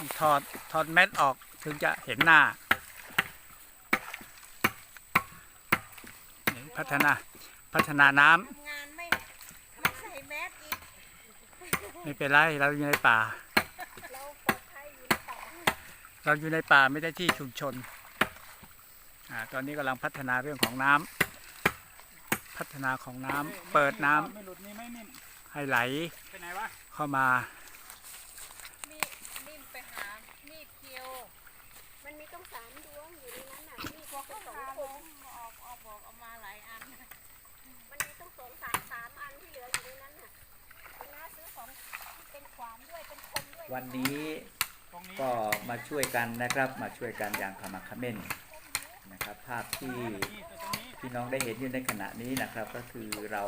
ต้องถอดถอดแมสออกถึงจะเห็นหน้านี่พัฒนาพัฒนาน้ำทำงานไม่ไม่ใส่แมสอีกไม่เป็นไรเราอยู่ในป่า เราปลอดภัยอยู่ในป่าเราอยู่ในป่าไม่ได้ที่ชุมชนอาตอนนี้กำลังพัฒนาเรื่องของน้ำพัฒนาของน้ำเปิดน้ำไม่หลุดนี่ไม่นิ่มให้ไหลไปไหนวะเข้ามา มีนิ่มไปหามีดเคียว มันมีต้อง สามดวงอยู่ในนั้นน่ะมีพวกสองคมออกออกบอกออกมาหลายอัน มันมีต้องสองสามสามอันที่เหลืออยู่ในนั้นน่ะคุณน้าซื้อของเป็นขวานด้วยเป็นคมด้วยวันนี้ก็มาช่วยกันนะครับ มาช่วยกันอย่างขมักเขม้นนะครับ ภาพที่พี่น้องได้เห็นอยู่ในขณะนี้นะครับ ก็คือเรา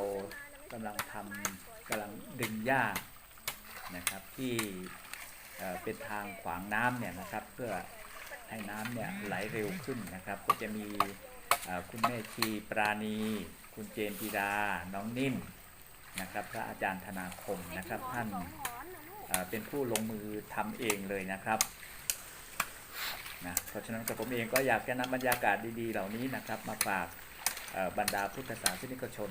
กำลังทำกำลังดึงหญ้านะครับที่เป็นทางขวางน้ำเนี่ยนะครับ เพื่อ ให้น้ำเนี่ยไหลเร็วขึ้นนะครับ ก็จะมีเอ่อคุณแม่ชีปราณี คุณเจนจีดาน้องนิ่มนะครับ พระอาจารย์ธนาคมนะครับท่านเอ่อเป็นผู้ลงมือทำเองเลยนะครับนะเพราะฉะนั้นกับผมเองก็อยากจะนำบรรยากาศดีๆ เหล่านี้นะครับ มาฝากเอ่อบรรดาพุทธศาสนิกชน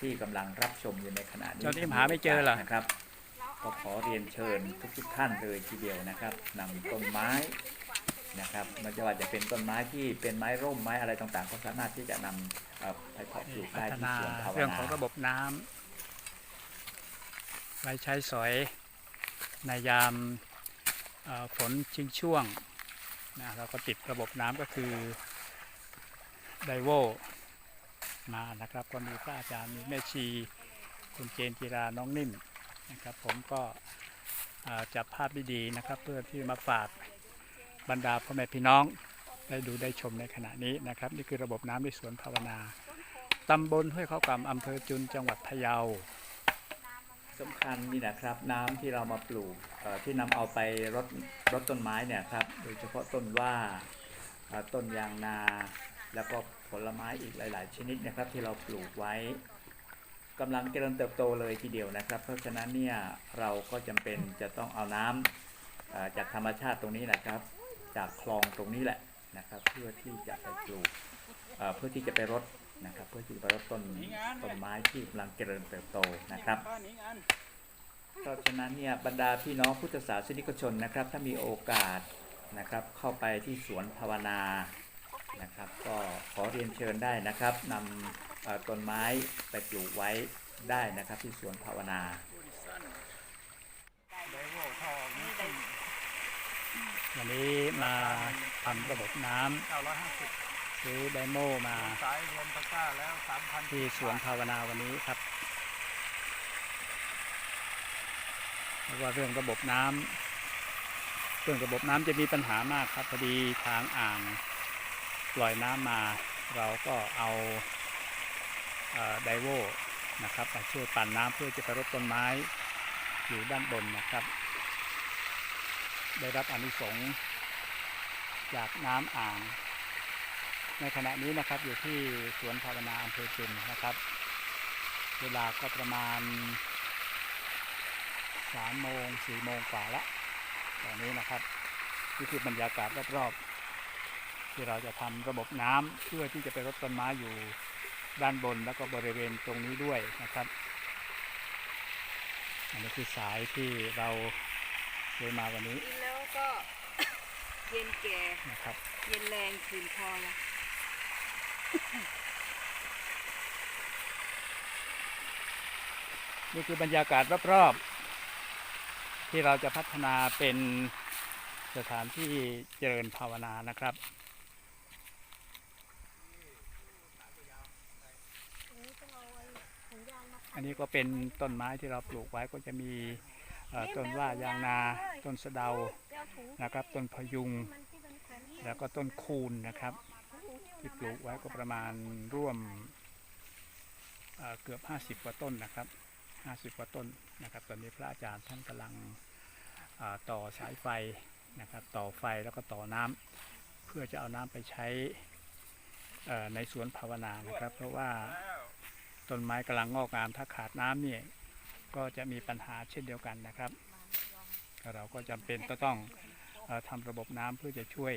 ที่กำลังรับชมอยู่ในขณะนี้เจ้านิ่มหาไม่เจอเหรอนะครับ ก็ขอเรียนเชิญทุกๆท่านเลยทีเดียวนะครับนำต้นไม้ นะครับไม่ว่าจะเป็นต้นไม้ที่เป็นไม้ร่มไม้อะไรต่างๆ ก็สามารถที่จะนำเอ่อไปเพาะปลูกพัได้ฒที่นาสวนภาวเรื่องนาของระบบน้ำไว้ใช้สอยในยามเอ่อฝนชิงช่วงนะเราก็ติดระบบน้ำก็คือไดโวมานะครับ ก็มีพระอาจารย์มีแม่ชี คุณเจนจิราน้องนิ่มนะครับ ผมก็เอ่อจับภาพดีๆนะครับ เพื่อที่มาฝาก บรรดาพ่อแม่พี่น้องได้ดูได้ชมในขณะนี้นะครับ นี่คือระบบน้ำในสวนภาวนาตำบลห้วยเขากำอำเภอจุนจังหวัดพะเยาสำคัญนี่นะครับน้ำที่เรามาปลูกที่นำเอาไปรดรดต้นไม้เนี่ยครับโดยเฉพาะต้นว่าต้นยางนา แล้วก็ผลไม้อีกหลาย ๆ ชนิดนะครับที่เราปลูกไว้กำลังเจริญเติบโตเลยทีเดียวนะครับ เพราะฉะนั้นเนี่ยเราก็จำเป็นจะต้องเอาน้ำเอ่อจากธรรมชาติตรงนี้นะครับ จากคลองตรงนี้แหละนะครับ เพื่อที่จะไปปลูกเพื่อที่จะไปรดนะครับ เพื่อที่จะไปรดต้นต้นไม้ที่กำลังเจริญเติบโตนะครับเพราะฉะนั้นเนี่ยบรรดาพี่น้องพุทธศาสนิกชนนะครับ ถ้ามีโอกาสนะครับ เข้าไปที่สวนภาวนานะครับ ก็ขอเรียนเชิญได้นะครับนำต้นไม้ไปปลูกไว้ได้นะครับที่สวนภาวนา ไดโวทองนี่เป็น วันนี้มาทำระบบน้เก้าร้อยห้าสิบำซื้อไดโมมาสายรวมตะกร้าแล้วสามพันที่สวนภาวนาวันนี้ครับเพราะว่าเรื่องระบบน้ำเรื่องระบบน้ำจะมีปัญหามากครับพอดีทางอ่างปล่อยน้ำมา เราก็เอาเอ่อไดโวนะครับมาช่วยปั่นน้ำเพื่อจะไปรดต้นไม้อยู่ด้านบนนะครับ ได้รับอนิสงส์จากน้ำอ่าง ในขณะนี้นะครับอยู่ที่สวนภาวนาอำเภอจุนนะครับ เวลาก็ประมาณสามโมงสี่โมงกว่าละตอนนี้นะครับนี่คือบรรยากาศรอบๆที่เราจะทำระบบน้ำเพื่อที่จะไปรดต้นไม้อยู่ด้านบนแล้วก็บริเวณตรงนี้ด้วยนะครับ อันนี้คือสายที่เรา ซื้อมาวันนี้กินแล้วก็เย็นแก่นะครับ เย็นแรงคืนคอละนี่คือบรรยากาศรอบๆที่เราจะพัฒนาเป็นสถานที่เจริญภาวนานะครับอันนี้ก็เป็นต้นไม้ที่เราปลูกไว้ก็จะมีเอ่อ ต้นว่ายางนา ต้นสะเดาเจ้าถุงนะครับ ต้นพยุงมันที่เป็นแขวนที่แล้วก็ต้นคูนนะครับ ที่ปลูกไว้ก็ประมาณร่วมเอ่อเกือบ 50 กว่าต้นนะครับ 50 กว่าต้นนะครับ ตอนนี้พระอาจารย์ท่านกำลังอ่าต่อสายไฟนะครับ ต่อไฟแล้วก็ต่อน้ำเพื่อจะเอาน้ำไปใช้เอ่อในสวนภาวนานะครับ เพราะว่าต้นไม้กำลังงอกงามถ้าขาดน้ำเนี่ย ก็จะมีปัญหาเช่นเดียวกันนะครับ เราก็จำเป็นจะต้องอทำระบบน้ำเพื่อจะช่วย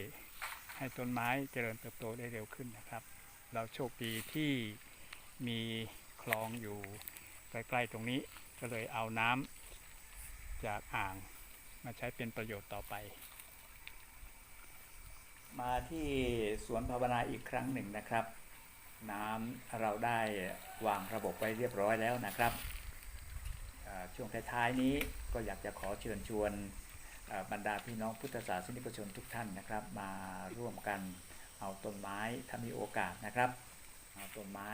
ให้ต้นไม้เจริญเติบโตได้เร็วขึ้นนะครับ เราโชคดีที่มีคลองอยู่ใกล้ๆตรงนี้ก็เลยเอาน้ำจากอ่างมาใช้เป็นประโยชน์ต่อไป มาที่สวนภาวนาอีกครั้งหนึ่งนะครับ น้ำเราได้วางระบบไว้เรียบร้อยแล้วนะครับ ช่วงท้ายๆนี้ก็อยากจะขอเชิญชวนบรรดาพี่น้องพุทธศาสนิกชนทุกท่านนะครับ มาร่วมกันเอาต้นไม้ถ้ามีโอกาสนะครับเอาต้นไม้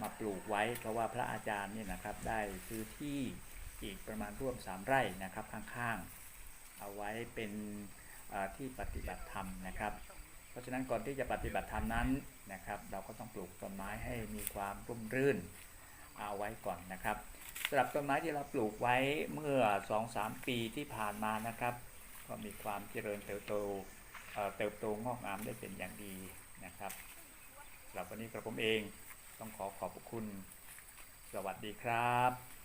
มาปลูกไว้ เพราะว่าพระอาจารย์เนี่ยนะครับได้ซื้อที่อีกประมาณร่วม 3 ไร่นะครับข้างๆ เอาไว้เป็นที่ปฏิบัติธรรมนะครับ เพราะฉะนั้นก่อนที่จะปฏิบัติธรรมนั้นนะครับ เราก็ต้องปลูกต้นไม้ให้มีความร่มรื่นเอาไว้ก่อนนะครับ สำหรับต้นไม้ที่เราปลูกไว้เมื่อ 2-3 ปีที่ผ่านมานะครับ ก็มีความเจริญเติบโตเติบโตงอกงามได้เป็นอย่างดีนะครับสำหรับวันนี้กระผมเองต้องขอขอบคุณ สวัสดีครับ